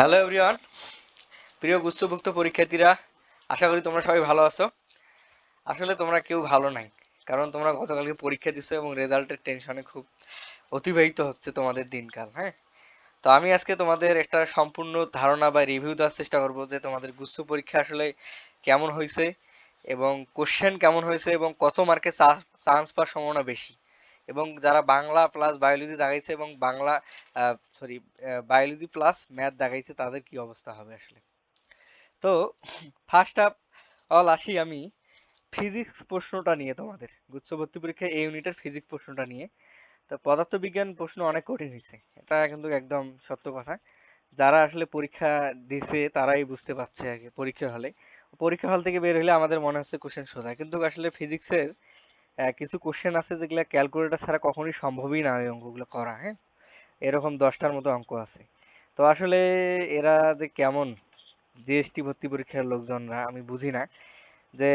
Hello everyone প্রিয় গুচ্ছভুক্ত পরীক্ষার্থীরা, আশা করি তোমরা সবাই ভালো আছো। আসলে তোমরা কেউ ভালো নাই, কারণ তোমরা গতকালকে পরীক্ষা দিছো এবং রেজাল্টের টেনশনে খুব অতিবাহিত হচ্ছে তোমাদের দিনকাল হ্যাঁ? তো আমি আজকে তোমাদের একটা সম্পূর্ণ ধারণা বা রিভিউ দেওয়ার চেষ্টা করব যে তোমাদের গুচ্ছ পরীক্ষা আসলে কেমন হয়েছে এবং কোশ্চেন কেমন হয়েছে এবং কত মার্কে চান্স পাওয়ার সম্ভাবনা বেশি। এবং যারা বাংলা প্লাস বায়োলজি দাগাইছে এবং Bangla sorry biology plus math দাগাইছে তাদের কি অবস্থা হবে আসলে? তো ফার্স্ট আপ অল আসি আমি ফিজিক্স প্রশ্নটা নিয়ে তোমাদের। গুচ্ছ ভর্তি পরীক্ষা এই ইউনিটের ফিজিক্স প্রশ্নটা নিয়ে। তো পদার্থবিজ্ঞান প্রশ্ন অনেক কঠিন হয়েছে এটা কিন্তু একদম সত্য কথা। যারা আসলে পরীক্ষা দিছে, তারাই বুঝতে পারছে আর কি পরীক্ষা হলে। পরীক্ষা হল থেকে বের হলে আমাদের মনে হচ্ছে কোশ্চেন সোজা। কিন্তু আসলে ফিজিক্সের কিছু কোশ্চেন আছে যেগুলা ক্যালকুলেটর ছাড়া কখনোই সম্ভবই না ওই অঙ্কগুলো করা হ্যাঁ? এরকম দশটার মতো অঙ্ক আছে। তো আসলে এরা যে কেমন জিএসটি ভর্তি পরীক্ষার লোকজনরা, আমি বুঝি না। যে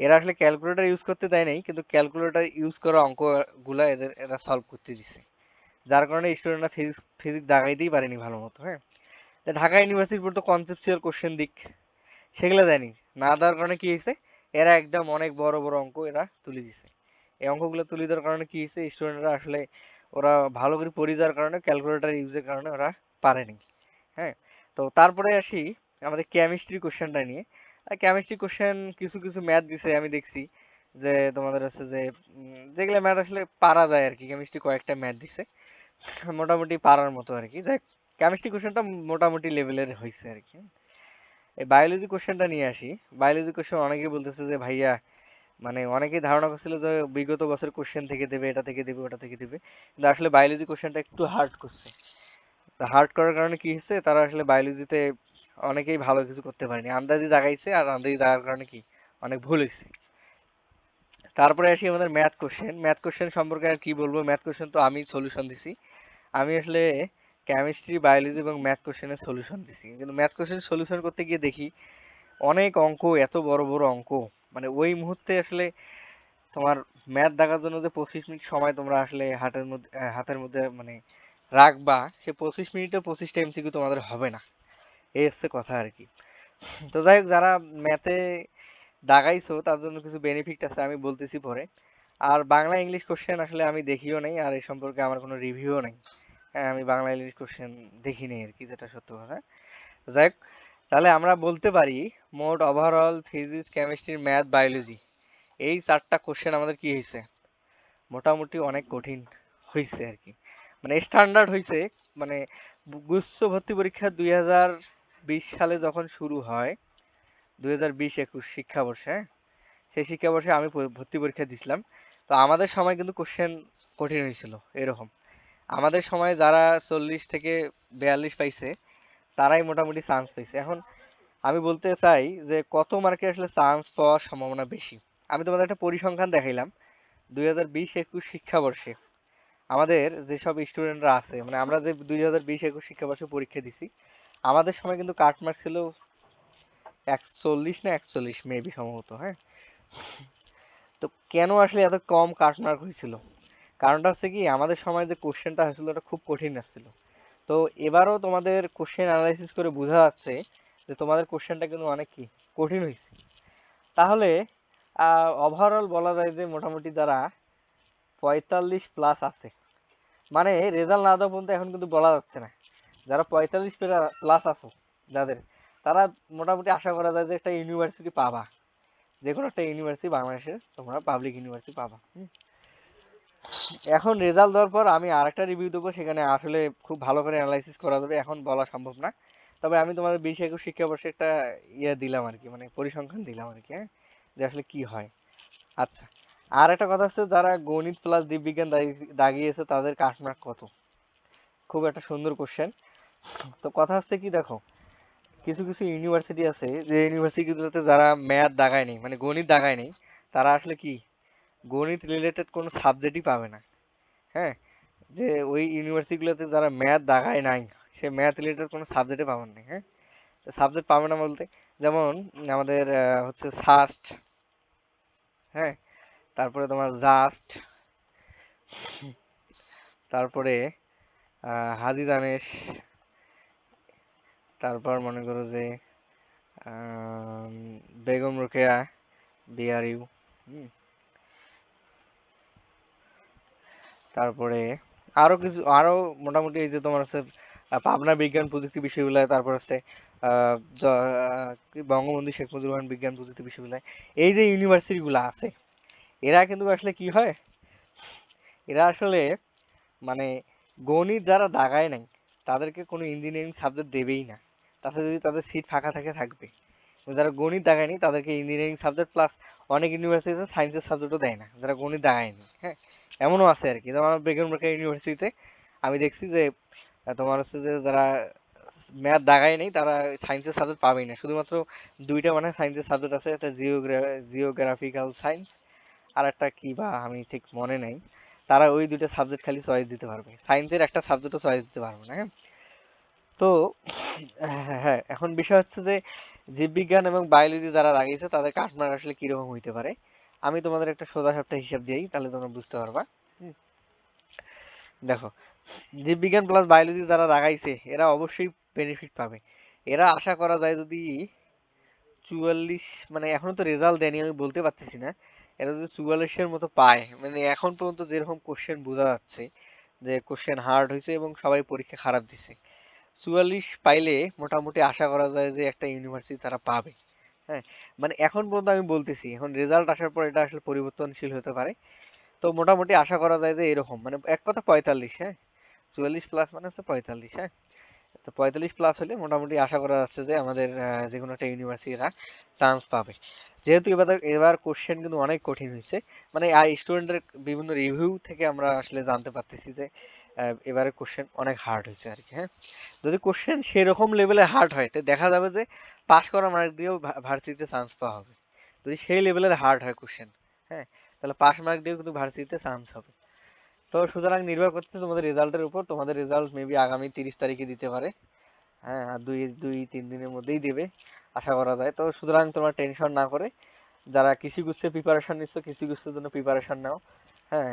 এরা আসলে ক্যালকুলেটর ইউজ করতে দেয় নাই, কিন্তু ক্যালকুলেটর ইউজ করা অঙ্কগুলা এদের, এরা সলভ করতে দিছে। যার কারণে স্টুডেন্টরা ফিজিক্স ফিজিক্স দাগাইতেই পারেনি ভালো মতো হ্যাঁ ঢাকা ইউনিভার্সিটির পর তো কনসেপচুয়াল কোশ্চেন দিক, সেগুলো দেয়নি। না দেওয়ার কারণে কি হয়েছে এরা একদম অনেক বড় বড় অঙ্ক এরা তুলে দিছে। এই অঙ্কগুলো তুলে দেওয়ার কারণে কি হয়েছে? স্টুডেন্টরা আসলে ওরা ভালো করে পড়ে যাওয়ার কারণে ক্যালকুলেটর ইউজের কারণে ওরা পারেনি। হ্যাঁ? তো তারপরে আসি আমাদের কেমিস্ট্রি কোশ্চেনটা নিয়ে। কেমিস্ট্রি কোশ্চেন কিছু কিছু ম্যাথ দিছে, আমি দেখছি যে তোমাদের আছে যে যেগুলো ম্যাথ আসলে পারা যায় আর কি কেমিস্ট্রি কয়েকটা ম্যাথ দিছে। মোটামুটি পারার মতো আর কি যাই কেমিস্ট্রি কোশ্চেনটা মোটামুটি লেভেলের হয়েছে আর কি এই বায়োলজি কোশ্চেনটা নিয়ে আসি। বায়োলজি কোশ্চেন অনেকেই বলতেছে যে, ভাইয়া মানে অনেকেই ধারণা করছিল যে বিগত বছর কোশ্চেন থেকে দেবে, এটা থেকে দেবে, ওটা থেকে দেবে। কিন্তু আসলে বায়োলজি কোশ্চেনটা একটু হার্ড করছে। হার্ড করার কারণে কি হচ্ছে তারা আসলে বায়োলজিতে অনেকেই ভালো কিছু করতে পারেনি। আন্দাজি জাগাইছে আর আন্দাজি জাগার কারণে কি? অনেক ভুল হয়েছে। তারপরে আসি আমাদের ম্যাথ কোশ্চেন ম্যাথ কোশ্চেন সম্পর্কে আর কি বলব? ম্যাথ কোশ্চেন তো আমি সলিউশন দিছি। আমি আসলে কেমিস্ট্রি বায়োলজি এবং ম্যাথ কোশ্চেনের সলিউশন দিছি। কিন্তু ম্যাথ কোশ্চেন সলিউশন করতে গিয়ে দেখি, অনেক অঙ্ক, এত বড় বড় অঙ্ক মানে ওই মুহূর্তে আসলে তোমার ম্যাথ দেখার জন্য যে পঁচিশ মিনিট সময় তোমরা আসলে হাতের মধ্যে হাতের মধ্যে মানে রাখবা, সে পঁচিশ মিনিটে পঁচিশটা এমসিকিউ তোমাদের হবে না। এই হচ্ছে কথা আর কি। তো যাই হোক, যারা ম্যাথে দাগাইছো, তার জন্য কিছু বেনিফিট আছে, আমি বলতেছি পরে। আর বাংলা ইংলিশ কোশ্চেন আসলে আমি দেখিও নাই, আর এই সম্পর্কে আমার কোনো রিভিউও নাই। হ্যাঁ আমি বাংলা ইংলিশ কোশ্চেন দেখি নাই আর কি, যেটা সত্য কথা। যাই হোক তাহলে আমরা বলতে পারি মোট overall physics chemistry math biology এই চারটা কোশ্চেন আমাদের কি হয়েছে? মোটামুটি অনেক কঠিন হয়েছে আর কি। মানে স্ট্যান্ডার্ড হয়েছে মানে গুচ্ছ ভর্তি পরীক্ষা দুই হাজার বিশ সালে যখন শুরু হয়, দুই হাজার বিশ একুশ শিক্ষাবর্ষে? সেই শিক্ষাবর্ষে আমি ভর্তি পরীক্ষা দিছিলাম। তো আমাদের সময় কিন্তু কোশ্চেন কঠিন হয়েছিল, এরকম। আমাদের সময় যারা চল্লিশ থেকে বিয়াল্লিশ পাইছে তারাই মোটামুটি চান্স পাইছে। এখন আমি বলতে চাই যে, কত মার্কে আসলে চান্স পাওয়ার সম্ভাবনা বেশি? আমি তোমাদের একটা পরিসংখ্যান দেখাইলাম। দুই হাজার বিশ একুশ শিক্ষাবর্ষে আমাদের যেসব স্টুডেন্টরা আছে মানে আমরা যে দুই হাজার বিশ একুশ শিক্ষাবর্ষে পরীক্ষা দিছি, আমাদের সময় কিন্তু কাটমার্ক ছিল একচল্লিশ না একচল্লিশ মেবি সম্ভবত হ্যাঁ? তো কেন আসলে এত কম কাটমার্ক হয়েছিল? কারণটা হচ্ছে কি, আমাদের সময় যে কোশ্চেনটা হয়েছিল, ওটা খুব কঠিন আসছিল। তো এবারও তোমাদের কোশ্চেন অ্যানালাইসিস করে বোঝা যাচ্ছে যে তোমাদের কোশ্চেনটা কিন্তু অনেক কি? কঠিন হয়েছে তাহলে ওভারঅল বলা যায় যে মোটামুটি যারা পঁয়তাল্লিশ প্লাস আছে মানে রেজাল্ট না দেওয়া পর্যন্ত এখন কিন্তু বলা যাচ্ছে না। যারা পঁয়তাল্লিশ প্লাস আছো, যাদের, তারা মোটামুটি আশা করা যায় যে একটা ইউনিভার্সিটি পাবা। যে কোনো একটা ইউনিভার্সিটি বাংলাদেশের তোমরা পাবলিক ইউনিভার্সিটি পাবা। এখন রেজাল্ট দেওয়ার পর আমি আরেকটা রিভিউ দেবো, সেখানে আসলে খুব ভালো করে অ্যানালাইসিস করা যাবে, এখন বলা সম্ভব না। তবে আমি তোমাদের বিশ একুশ শিক্ষাবর্ষে একটা ইয়ে দিলাম আর কি মানে পরিসংখ্যান দিলাম আর কি হ্যাঁ? যে আসলে কি হয়। আচ্ছা আর একটা কথা হচ্ছে, যারা গণিত প্লাস জীববিজ্ঞান দাগিয়েছে, তাদের কাটমার্ক কত? খুব একটা সুন্দর কোশ্চেন তো কথা হচ্ছে কি, দেখো, কিছু কিছু ইউনিভার্সিটি আছে, যে ইউনিভার্সিটিগুলোতে যারা ম্যাথ দাগায় নেই মানে গণিত দাগায় নেই, তারা আসলে কি? গণিত রিলেটেড কোনো সাবজেক্টই পাবে না। হ্যাঁ? যে ওই ইউনিভার্সিটিগুলোতে যারা ম্যাথ দাগায় নাই, সে ম্যাথ রিলেটেড কোনো সাবজেক্টে পাবেন না হ্যাঁ? সাবজেক্ট পাবে না বলতে, যেমন আমাদের হচ্ছে সাস্ট হ্যাঁ? তারপরে তোমার জাস্ট তারপরে হাজি দানেশ, তারপর মনে করো যে বেগম রোকেয়া, বিআরইউ তারপরে আরও কিছু, আরও মোটামুটি এই যে তোমার হচ্ছে পাবনা বিজ্ঞান প্রযুক্তি বিশ্ববিদ্যালয়, তারপর কি বঙ্গবন্ধু শেখ মুজিবুর রহমান বিজ্ঞান প্রযুক্তি বিশ্ববিদ্যালয়, এই যে ইউনিভার্সিটি গুলো আছে, এরা কিন্তু আসলে কি হয়? এরা আসলে মানে গণিত যারা দাগায় নাই, তাদেরকে কোনো ইঞ্জিনিয়ারিং সাবজেক্ট দেবেই না। তাতে যদি তাদের সিট ফাঁকা থাকে, থাকবে। যারা গণিত দাগায়নি তাদেরকে ইঞ্জিনিয়ারিং সাবজেক্ট প্লাস অনেক ইউনিভার্সিটিতে সায়েন্সের সাবজেক্টও দেয় না, যারা গণিত দাগায়নি হ্যাঁ? এমনও আছে আর কি। যেমন বেগম রোকেয়া ইউনিভার্সিটিতে আমি দেখছি যে তোমার হচ্ছে যে যারা ম্যাথ দাগায় নেই তারা সায়েন্সের সাবজেক্ট পাবেই না। শুধুমাত্র দুইটা মানে সায়েন্সের সাবজেক্ট আছে একটা জিওগ্রাফিক্যাল সায়েন্স আর একটা কি বা আমি ঠিক মনে নেই। তারা ওই দুইটা সাবজেক্ট খালি চয়েস দিতে পারবে। সায়েন্সের একটা সাবজেক্টও চয়েস দিতে পারবে না হ্যাঁ? তো হ্যাঁ হ্যাঁ, এখন বিষয় হচ্ছে যে জীববিজ্ঞান এবং বায়োলজি যারা লাগিয়েছে তাদের কাটমার্ক আসলে কীরকম হইতে পারে? আমি তোমাদের একটা সোজা সাপটা হিসাব দিই তাহলে তোমরা বুঝতে পারবা। দেখো, জীববিজ্ঞান প্লাস বায়োলজি যারা লাগাইছে, এরা অবশ্যই বেনিফিট পাবে। এরা আশা করা যায় যদি চুয়াল্লিশ মানে এখনও তো রেজাল্ট দেয়নি, আমি বলতে পারতেছি না। এরা যদি চুয়াল্লিশের মতো পায় মানে এখন পর্যন্ত যেরকম কোশ্চেন বোঝা যাচ্ছে, যে কোশ্চেন হার্ড হয়েছে এবং সবাই পরীক্ষা খারাপ দিছে। চুয়াল্লিশ পাইলে মোটামুটি আশা করা যায় যে একটা ইউনিভার্সিটি তারা পাবে। হ্যাঁ মানে এখন পর্যন্ত আমি বলতেছি, এখন রেজাল্ট আসার পর এটা আসলে পরিবর্তনশীল হতে পারে। তো মোটামুটি আশা করা যায় যে এরকম মানে এক কথা পঁয়তাল্লিশ হ্যাঁ? চুয়াল্লিশ প্লাস মানে হচ্ছে পঁয়তাল্লিশ হ্যাঁ? তো পঁয়তাল্লিশ প্লাস হলে মোটামুটি আশা করা যাচ্ছে যে আমাদের যে কোনো একটা ইউনিভার্সিটিরা চান্স পাবে। যেহেতু এবার এবার কোশ্চেন কিন্তু অনেক কঠিন হয়েছে মানে স্টুডেন্টের বিভিন্ন রিভিউ থেকে আমরা আসলে জানতে পারতেছি যে এবারে কোশ্চেন অনেক হার্ড হয়েছে আর কি হ্যাঁ? যদি কোশ্চেন সেরকম লেভেলে হার্ড হয়, তো দেখা যাবে যে পাস করা মার্ক দিয়েও ভার্সিটিতে চান্স পাওয়া হবে। যদি সেই লেভেলের হার্ড হয় কোশ্চেন হ্যাঁ? তাহলে পাস মার্ক দিয়েও কিন্তু ভার্সিটিতে চান্স হবে। তো সুতরাং নির্ভর করতেছে তোমাদের রেজাল্টের উপর, তোমাদের রেজাল্ট মেবি আগামী তিরিশ তারিখে দিতে পারে হ্যাঁ? আর দুই দুই, তিন দিনের মধ্যেই দেবে, আশা করা যায়। তো সুতরাং তোমরা টেনশন না করে, যারা কৃষি গুচ্ছে প্রিপারেশন নিচ্ছ কৃষি গুচ্ছের জন্য প্রিপারেশন নাও হ্যাঁ?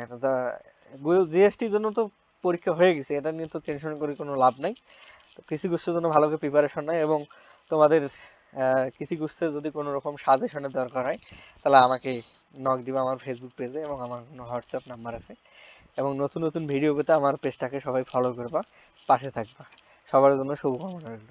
জিএসটির জন্য তো পরীক্ষা হয়ে গেছে, এটা নিয়ে তো টেনশন করে কোনো লাভ নাই। তো কৃষি গুচ্ছের জন্য ভালো করে প্রিপারেশন নেয় এবং তোমাদের কৃষি গুচ্ছের যদি কোনো রকম সাজেশনের দরকার হয়, তাহলে আমাকে নক দিবা আমার ফেসবুক পেজে এবং আমার হোয়াটসঅ্যাপ নাম্বার আছে। এবং নতুন নতুন ভিডিও পেতে আমার পেজটাকে সবাই ফলো করবা, পাশে থাকবা। সবার জন্য শুভকামনা রইল।